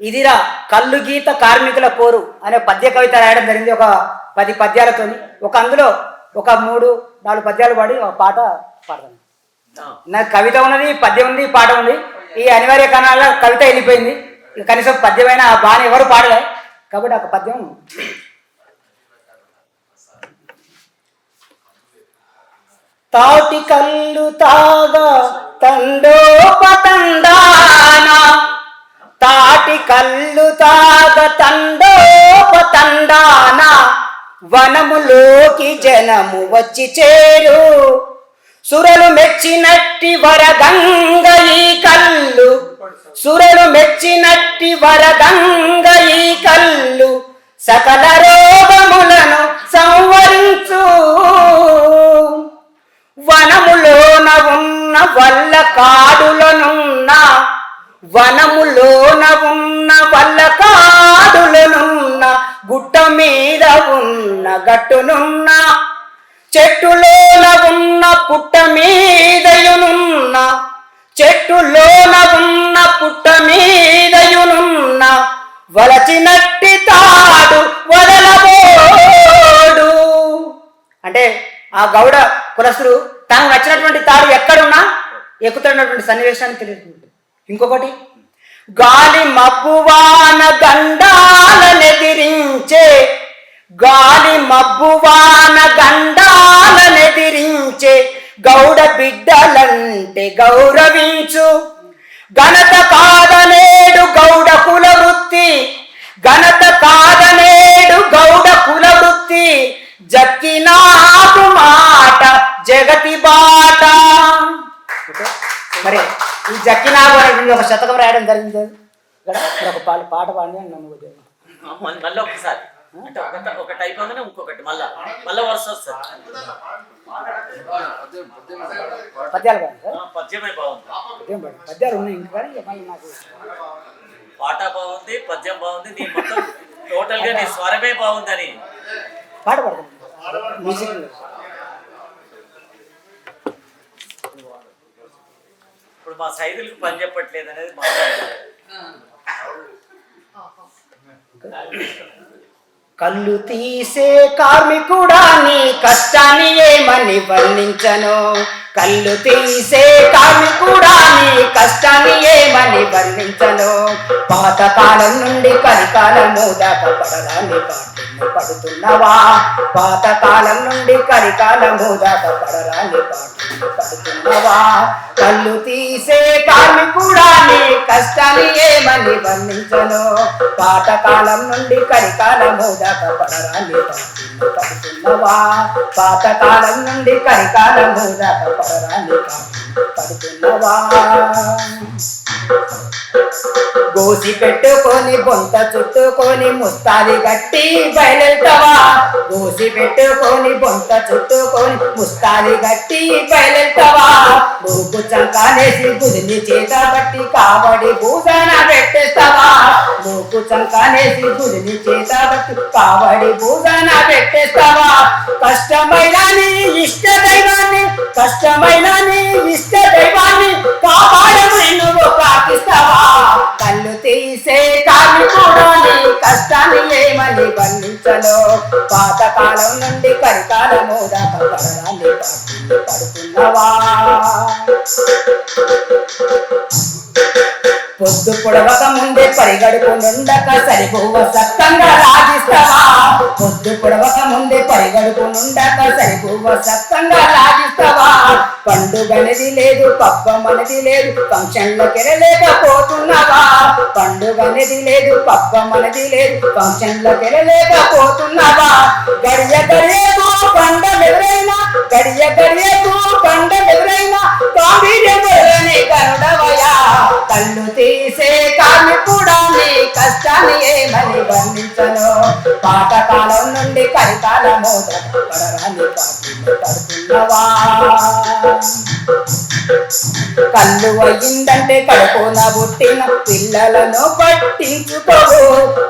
ఇదిరా కళ్ళు గీత కార్మికుల పోరు అనే పద్య కవిత రాయడం జరిగింది ఒక పది పద్యాలతోని. ఒక అందులో ఒక మూడు నాలుగు పద్యాలు పాడి ఒక పాట పాడతాను నాకు కవిత ఉన్నది పద్యం ఉంది పాట ఉంది. ఈ అనివార్య కారణాల కవిత వెళ్ళిపోయింది. కనీసం పద్యమైన ఆ బాణ ఎవరు పాడలే. కాబట్టి ఒక పద్యం. తాటి కళ్ళు తాగా తండోపతండానా తాటి కళ్ళు తాగ తండోపతండాన వనములోకి జనము వచ్చి చేరు. సురలు మెచ్చినట్టి వరదంగ ఈ కళ్ళు. సురలు మెచ్చినట్టి వరదంగ ఈ కళ్ళు. సకల రోగములను సంవరించు. వనములోన ఉన్న వల్ల కాడులనున్నా వనములోన ఉన్న వల్ల గుట్ట మీద ఉన్న గట్టునున్న చెట్టులోన ఉన్న పుట్ట మీదయునున్న చెట్టులోన ఉన్న పుట్ట మీదయునున్న వలచినట్టి తాడు వదలబోడు. అంటే ఆ గౌడ కులస్తుడు తాను నచ్చినటువంటి తాడు ఎక్కడున్నా ఎక్కుతున్నటువంటి సన్నివేశాన్ని తెలియదు ఇంకొకటి. గాలి మబ్బువాన గండాలనెదిరించే గాలి మబ్బువాన గండాలనెదిరించే గౌడ బిడ్డలంటే గౌరవించు. ఘనత కాదనేడు గౌడ కుల వృత్తి ఘనత కాదనేడు గౌడ కుల వృత్తి జక్కినాకు మాట జగతి బాట. మరి ఈ అనేటువంటి ఒక శతకం రాయడం జరిగింది. ఇక్కడ ఒక పాట పాట పాడి అని కొద్దిగా. మళ్ళీ ఒకసారి. అంటే ఒక ఒక టైప్ అనగానే ఇంకొకటి మళ్ళా. మళ్ళీ వరుస వస్తుంది. పద్యాలు పద్యమే బాగుంది. పద్యం పాడి. పద్యాలు ఉన్నాయి ఇంకా కానీ ఇక మళ్ళీ నాకు పాట బాగుంది పద్యం బాగుంది నీ మొత్తం టోటల్గా నీ స్వరమే బాగుందని. పాట మ్యూజిక్ ఇప్పుడు మా సైదులకు పని చెప్పట్లేదు అనేది మా కళ్ళు తీసే కార్మికుడా నీ కష్టాన్ని ఏమని వర్ణించను? కళ్ళు తీసే కార్మికుడా నీ కష్టాన్ని ఏ పరికాలాన్ని వర్ణించను పాతకాలం నుండి కలికాలము దాకా పడరాని పాటలు పడుతున్నవా? పాతకాలం నుండి కరికాలము దాకా పడరాని పాటలు పడుతున్నవా? కళ్ళు తీసే కార్మికుడా నీ కష్టాన్ని ఏమని వర్ణించను పాతకాలం నుండి కరికాలము దాకా పడరాని పాటలు పడుతున్నవా? పాతకాలం నుండి కరికాలము దాకా పడరాని పాటలు పడుతున్నవా? గోసి పెట్టుకొని బొంత చుట్టుకొని ముస్తాది గట్టి బయలుతావా గోసి పెట్టుకొని బొంత చుట్టుకొని ముస్తాది గట్టి బయలుతావా నువ్వు చంకానేసి గుదిని చేత బట్టి కావడి భూజన పెట్టేస్తావా? నువ్వు చంకానేసి గుదిని చేత బట్టి కావడి భూజన పెట్టేస్తావా? కష్టమైన నీ ఇష్ట దైవాన్ని కష్టమైన నీ ఇష్ట కష్టాన్ని ఏమని వర్ణించను పాతకాలం నుండి కరికాలము దాకా పడుతున్నవా? పొద్దు పొడవక ముందే పరిగడుపు నుండక సరిపోవ సత్తంగా రాజిస్తావా? పొద్దు పొడవక ముందే సరిపోవ సక్కంగా లాగిస్తావా పండుగనేది లేదు పబ్బం అనేది లేదు ఫంక్షన్లకు పండుగ అనేది లేదు పబ్బం అనేది లేదు ఫంక్షన్లకు వెళ్ళలేకపోతున్నావా గడియ గడియకు పండ ఎవరైనా గడియ గడియకు పండ ఎదురైనా కాంబీర్యని కరుడవయా కళ్ళు తీసే కానీ కూడా నీ కష్టాన్ని ఏమని వర్ణించను? పాతకాలం నుండి కరికాలము పడరాని పాటలు పడుతున్నవా కళ్ళు అయ్యిందంటే కడుపున పుట్టిన పిల్లలను పట్టించుకోవు.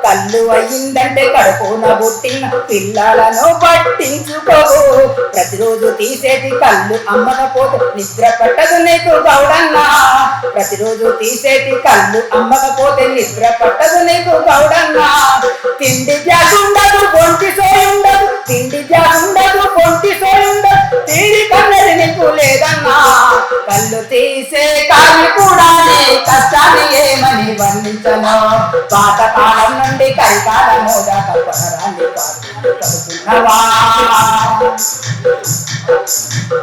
కళ్ళు అయ్యిందంటే కడుపున పుట్టిన పిల్లలను పట్టించుకోవు. ప్రతిరోజు తీసేది కళ్ళు అమ్మకపోతే నిద్ర పట్టదు నీకు గౌడన్నా. ప్రతిరోజు తీసేది కళ్ళు అమ్మకపోతే నిద్ర పట్టదు నీకు గౌడన్నా. తిండి గ్యాస్ ఉండదు సోయుండదు ఉండదు తిండి గ్యాస్ ఉండదు సోయుండదు. ఉండదు తీరి కన్నది నీకు లేదన్నా కళ్ళు తీసే కాళ్ళు కూడా నీ కష్టాన్ని ఏమని వర్ణించను? పాతకాలం నుండి కరికాలము దాకా పడరాని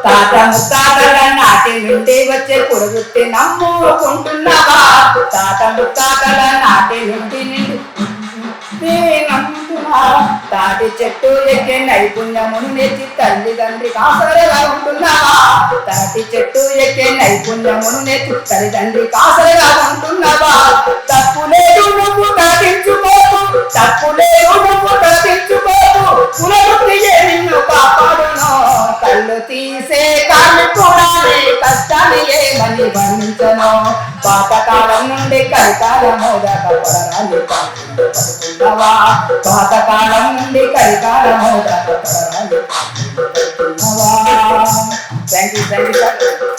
తాత ముత్తాతల నాటి నుండి వచ్చే పురుగుత్తి నమ్ముకుంటున్నావా? తాత ముత్తాతల నాటి నుండి తాటి చెట్టు ఎక్కే నైపుణ్యమును నేర్చి తల్లిదండ్రి కాసరగా ఉంటున్నావా తాటి చెట్టు ఎక్కే నైపుణ్యమును నేర్చి తల్లిదండ్రి కాసరగా ఉంటున్నావా? తప్పు లేదు నువ్వు దాటించుకోకు. తప్పు లేదు కష్టాన్ని ఏమని వర్ణించను పాతకాలం నుండి కలికాలము దాకా పడరాని పాతకాలం నుండి కలికాలము దాకా థ్యాంక్ యూ థ్యాంక్ యూ